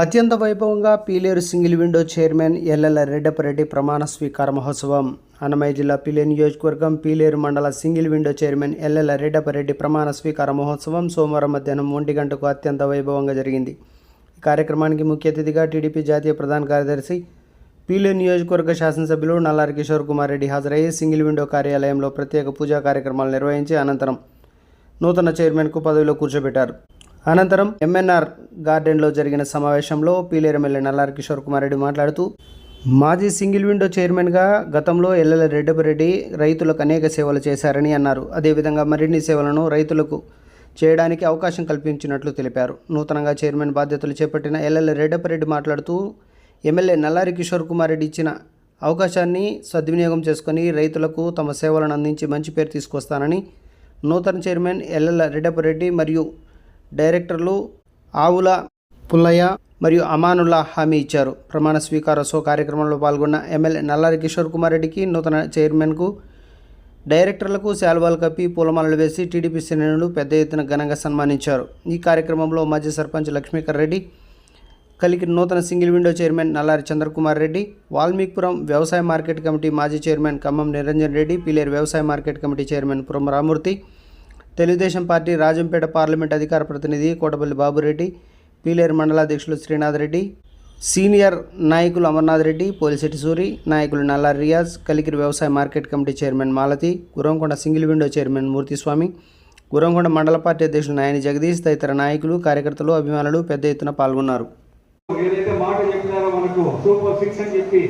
అత్యంత వైభవంగా Pileru single window chairman L L Reddappareddy ప్రమాణ స్వీకార మహోత్సవం. అన్నమయ్య జిల్లా పీలేరు నియోజకవర్గం పీలేరు మండల single window chairman L L Reddappareddy ప్రమాణ స్వీకార మహోత్సవం సోమవారం మధ్యాహ్నం ఒంటి గంటకు అత్యంత వైభవంగా జరిగింది. ఈ కార్యక్రమానికి ముఖ్య అతిథిగా టీడీపీ జాతీయ ప్రధాన కార్యదర్శి పీలేరు నియోజకవర్గ శాసనసభ్యులు నల్లారి కిషోర్ కుమార్ రెడ్డి హాజరయ్యి సింగిల్ విండో కార్యాలయంలో ప్రత్యేక పూజా కార్యక్రమాలు నిర్వహించి అనంతరం నూతన చైర్మన్కు పదవిలో కూర్చోబెట్టారు. అనంతరం ఎంఎన్ఆర్ గార్డెన్లో జరిగిన సమావేశంలో పీలేరు ఎమ్మెల్యే నల్లారి కిషోర్ కుమార్ రెడ్డి మాట్లాడుతూ మాజీ సింగిల్ విండో చైర్మన్గా గతంలో ఎల్లెల రెడ్డపరెడ్డి రైతులకు అనేక సేవలు చేశారని అన్నారు. అదేవిధంగా మరిన్ని సేవలను రైతులకు చేయడానికి అవకాశం కల్పించినట్లు తెలిపారు. నూతనంగా చైర్మన్ బాధ్యతలు చేపట్టిన ఎల్లెల రెడ్డపరెడ్డి మాట్లాడుతూ ఎమ్మెల్యే నల్లారి కిషోర్ కుమార్ రెడ్డి ఇచ్చిన అవకాశాన్ని సద్వినియోగం చేసుకొని రైతులకు తమ సేవలను అందించి మంచి పేరు తీసుకొస్తానని నూతన చైర్మన్ ఎల్లెల రెడ్డపరెడ్డి మరియు డైరెక్టర్లు ఆవుల పుల్లయ్య మరియు అమానుల్లా హామీ ఇచ్చారు. ప్రమాణ స్వీకారోత్సవ కార్యక్రమంలో పాల్గొన్న ఎమ్మెల్యే నల్లారి కిషోర్ కుమార్ రెడ్డికి నూతన చైర్మన్కు డైరెక్టర్లకు శాల్వాలు కప్పి పూలమాలలు వేసి టీడీపీ శ్రేణులు పెద్ద ఎత్తున ఘనంగా సన్మానించారు. ఈ కార్యక్రమంలో మాజీ సర్పంచ్ లక్ష్మీకర్ రెడ్డి కలికి నూతన single window chairman Nallari Chandrakumar Reddy Valmikipuram వ్యవసాయ మార్కెట్ కమిటీ మాజీ చైర్మన్ ఖమ్మం నిరంజన్ రెడ్డి పిలేరు వ్యవసాయ market committee chairman Puram Ramurthy Telugu Desam party Rajampet parliament అధికార ప్రతినిధి కోటపల్లి బాబురెడ్డి పీలేరు మండలాధ్యక్షులు శ్రీనాథ్ రెడ్డి సీనియర్ నాయకులు అమర్నాథ్ రెడ్డి పోలిశెట్టి సూరి నాయకులు నల్లారి రియాజ్ కలికిరి వ్యవసాయ market committee chairman Malathi Gurramkonda single window chairman Murthyswamy Gurramkonda మండల పార్టీ అధ్యక్షులు నాయని జగదీష్ తదితర నాయకులు కార్యకర్తలు అభిమానులు పెద్ద ఎత్తున పాల్గొన్నారు. ఏదైతే మాట చెప్పినారో మనకు సూపర్ సిక్స్ అని చెప్పి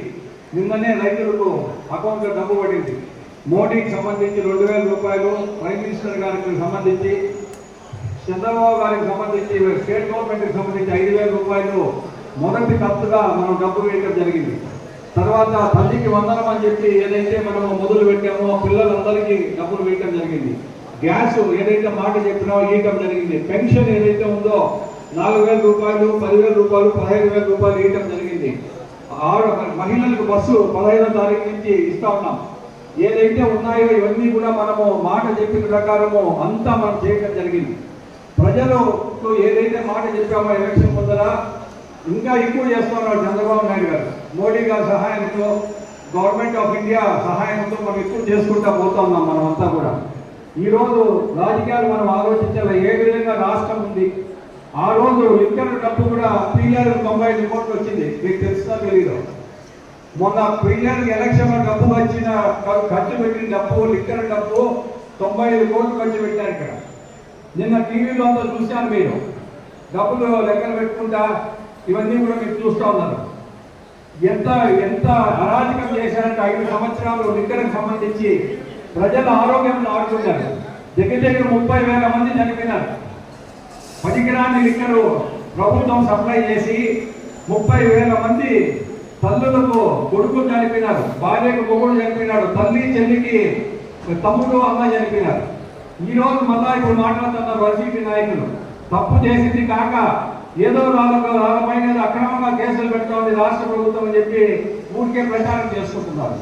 నిన్ననే రైతులకు అకౌంట్లో డబ్బు పడింది. మోడీకి సంబంధించి రెండు వేల రూపాయలు ప్రైమ్ మినిస్టర్ గారికి సంబంధించి చంద్రబాబు గారికి సంబంధించి స్టేట్ గవర్నమెంట్కి సంబంధించి ఐదు వేల రూపాయలు మొదటి ఖర్చుగా మనం డబ్బు వేయడం జరిగింది. తర్వాత తల్లికి వందనం అని చెప్పి ఏదైతే మనం మొదలు పెట్టామో పిల్లలందరికీ డబ్బులు వేయటం జరిగింది. గ్యాస్ ఏదైతే మాట చెప్పినామో వేయటం జరిగింది. పెన్షన్ ఏదైతే ఉందో నాలుగు వేల రూపాయలు పదివేల రూపాయలు పదహైదు వేల రూపాయలు వేయటం జరిగింది. ఆరు మహిళలకు బస్సు పదహైదో తారీఖు నుంచి ఇస్తా ఉన్నాం. ఏదైతే ఉన్నాయో ఇవన్నీ కూడా మనము మాట చెప్పిన ప్రకారము అంతా మనం చేయడం జరిగింది. ప్రజలతో ఏదైతే మాట చెప్పామో ఎలక్షన్ ముందర ఇంకా ఎక్కువ చేస్తున్నారు చంద్రబాబు నాయుడు గారు. మోడీ గారి సహాయంతో గవర్నమెంట్ ఆఫ్ ఇండియా సహాయంతో మనం ఎక్కువ చేసుకుంటా పోతా ఉన్నాం మనం అంతా కూడా. ఈ రోజు రాజకీయాలు మనం ఆలోచించాలి? ఏ విధంగా రాష్ట్రం ఉంది? ఆ రోజు ఇక్కడ డబ్బు కూడా పీఆర్ తొంభై ఐదు కోట్లు వచ్చింది. మీకు తెలుసా తెలియదు మొన్న పీఆర్ ఎలక్షన్ డబ్బు వచ్చిన ఖర్చు పెట్టిన డబ్బు లిక్కర్ డబ్బు తొంభై ఐదు కోట్లు ఖర్చు పెట్టారు ఇక్కడ. నిన్న టీవీలో అంతా చూశాను మీరు. డబ్బులు లెక్కలు పెట్టుకుంటా ఇవన్నీ కూడా మీరు చూస్తూ ఉన్నారు. ఎంత ఎంత అరాజకం చేశారంటే ఐదు సంవత్సరాలు లిక్కర్కి సంబంధించి ప్రజల ఆరోగ్యంలో ఆడుతున్నారు దగ్గర దగ్గర ముప్పై వేల మంది చనిపోయినారు. పనికిరాని లిక్కరు ప్రభుత్వం సప్లై చేసి ముప్పై వేల మంది తల్లులకు కొడుకులు చనిపోయినారు భార్యకు మొగుడు చనిపోయినాడు తల్లి చెల్లికి తమ్ముడు అమ్మ చనిపోయినారు. ఈ రోజు మళ్ళా ఇప్పుడు మాట్లాడుతున్నారు వైసీపీ నాయకులు. తప్పు చేసింది కాక ఏదో వాళ్ళకు వాళ్ళపైన అక్రమంగా కేసులు పెడుతోంది రాష్ట్ర ప్రభుత్వం అని చెప్పి ఊరికే ప్రచారం చేసుకుంటున్నారు.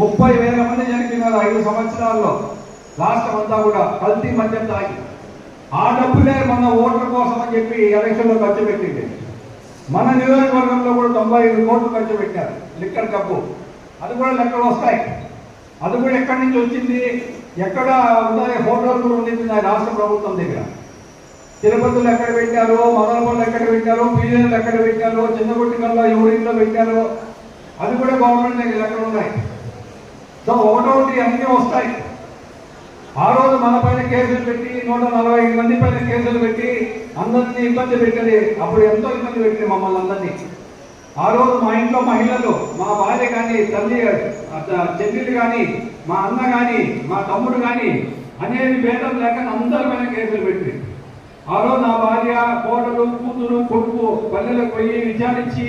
ముప్పై వేల మంది చనిపోయినారు ఐదు సంవత్సరాల్లో. రాష్ట్రం అంతా కూడా కల్తీ మద్యం తాగి. ఆ డబ్బులే మన ఓట్ల కోసం అని చెప్పి ఎలక్షన్లో ఖర్చు పెట్టింది. మన నియోజకవర్గంలో కూడా తొంభై ఐదు కోట్లు ఖర్చు పెట్టారు. Liquor cup. అది కూడా లెక్కలు వస్తాయి. అది కూడా ఎక్కడి నుంచి వచ్చింది? ఎక్కడ ఉన్నాయి హోటల్ కూడా ఉండింది నా రాష్ట్ర ప్రభుత్వం దగ్గర. తిరుపతిలో ఎక్కడ పెట్టారు? మదనపల్లి ఎక్కడ పెట్టారు? పీజీలు ఎక్కడ పెట్టారు? చిన్నగుట్టికల్లో ఎవరింట్లో పెట్టారు? అది కూడా గవర్నమెంట్ దగ్గర లెక్కలు ఉన్నాయి. సో ఒకటోటి అన్నీ వస్తాయి. ఆ రోజు మన పైన కేసులు పెట్టి నూట నలభై ఐదు మంది పైన కేసులు పెట్టి అందరినీ ఇబ్బంది పెట్టలే. అప్పుడు ఎంతో ఇబ్బంది పెట్టింది మమ్మల్ని అందరినీ. ఆ రోజు మా ఇంట్లో మహిళలు మా భార్య కానీ తల్లి చెల్లెలు కానీ మా అన్న కానీ మా తమ్ముడు కానీ అనేవి భేదం లేక అందరి పైన కేసులు పెట్టి ఆ రోజు నా భార్య కోడలు కూతురు కొడుకు పల్లెలకు పోయి విచారించి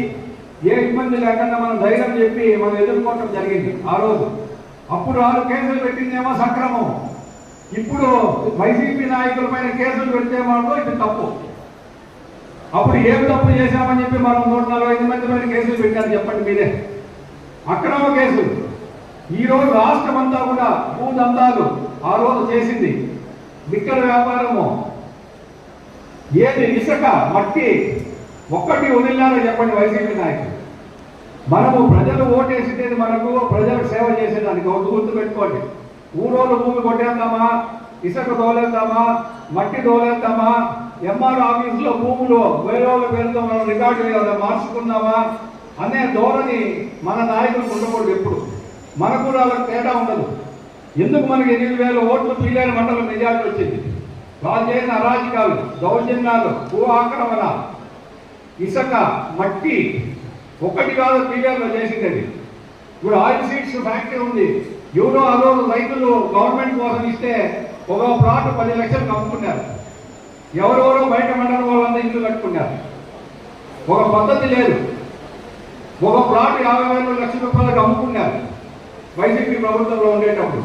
ఏ ఇబ్బంది లేకుండా మనం ధైర్యం చెప్పి మనం ఎదుర్కోవటం జరిగింది ఆ రోజు. అప్పుడు ఆరు కేసులు పెట్టిందేమో సక్రమం. ఇప్పుడు వైసీపీ నాయకుల పైన కేసులు పెడితే మాత్రం ఇది తప్పు. అప్పుడు ఏం తప్పు చేశామని చెప్పి మనం నూట నలభై ఐదు మంది పైన కేసులు పెట్టారు చెప్పండి మీరే. అక్రమ కేసులు. ఈ రోజు రాష్ట్రం అంతా కూడా భూదందాలు ఆ రోజు చేసింది. నిక్కల వ్యాపారము. ఏది ఇసుక మట్టి ఒక్కటి వదిలినారో చెప్పండి వైసీపీ నాయకులు. మనము ప్రజలు ఓటేసేది మనకు ప్రజలకు సేవ చేసేదానికి ఒక గుర్తు పెట్టుకోండి. ఊరోళ్ళు భూమి కొట్టేద్దామా? ఇసుక తోలేద్దామా? మట్టి తోలేద్దామా? ఎంఆర్ ఆఫీసులో భూములు వేరే పేరుతో మనం రికార్డు మార్చుకుందామా? అనే ధోరణి మన నాయకులకు ఉండకూడదు ఎప్పుడు. మనకు వాళ్ళకి తేడా ఉండదు. ఎందుకు మనకి ఎనిమిది వేల ఓట్లు పీలేని మండలం మెజార్టీ వచ్చింది? వాళ్ళు చేసిన అరాజకాలు దౌర్జన్యాలు భూ ఆక్రమణ ఇసుక మట్టి ఒకటి కాదు పీడియాలో చేసిందండి ఇప్పుడు ఆయిల్ సీడ్స్ ఫ్యాక్టరీ ఉంది. ఎవరో అదో రైతులు గవర్నమెంట్ కోసం ఇస్తే ఒక ప్లాట్ పది లక్షలు కమ్ముకున్నారు ఎవరెవరో బయట మండలం వాళ్ళంతా ఇల్లు కట్టుకున్నారు. ఒక పద్ధతి లేదు. ఒక ప్లాట్ యాభై వేల లక్షల రూపాయలకు అమ్ముకున్నారు. వైసీపీ ప్రభుత్వంలో ఉండేటప్పుడు.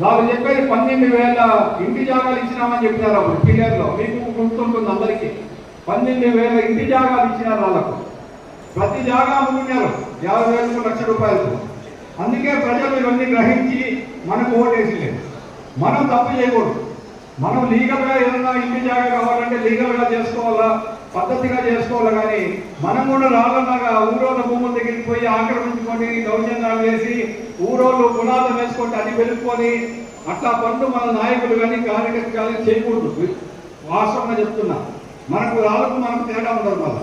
వాళ్ళు చెప్పేది పన్నెండు వేల ఇంటి జాగాలు ఇచ్చినామని చెప్పినారు అప్పుడు పిల్లర్లో మీకు గుర్తుంటుంది అందరికీ. పన్నెండు వేల ఇంటి జాగాలు ఇచ్చినారు వాళ్ళకు. ప్రతి జాగా అమ్ముకున్నారు. యాభై వేలకు లక్ష రూపాయలకు. అందుకే ప్రజలు ఇవన్నీ గ్రహించి మనకు ఓటేసలేదు మనం తప్పు చేయకూడదు. మనం లీగల్గా ఏదైనా ఇంటి జాగా కావాలంటే లీగల్గా చేసుకోవాలా పద్ధతిగా చేసుకోవాలి కానీ మనం కూడా రాళ్ళలాగా ఊరోళ్ళ భూముల దగ్గరికి పోయి ఆక్రమించుకొని దౌర్జన్యాలు చేసి ఊరోళ్ళు గుణాలు వేసుకుంటే అది వెలుక్కొని అట్లా పనులు మన నాయకులు కానీ కార్యకర్తలు కానీ చేయకూడదు. వాస్తవంగా చెప్తున్నా. మనకు రాళ్ళకు మనకు తేడా ఉండదు మళ్ళీ.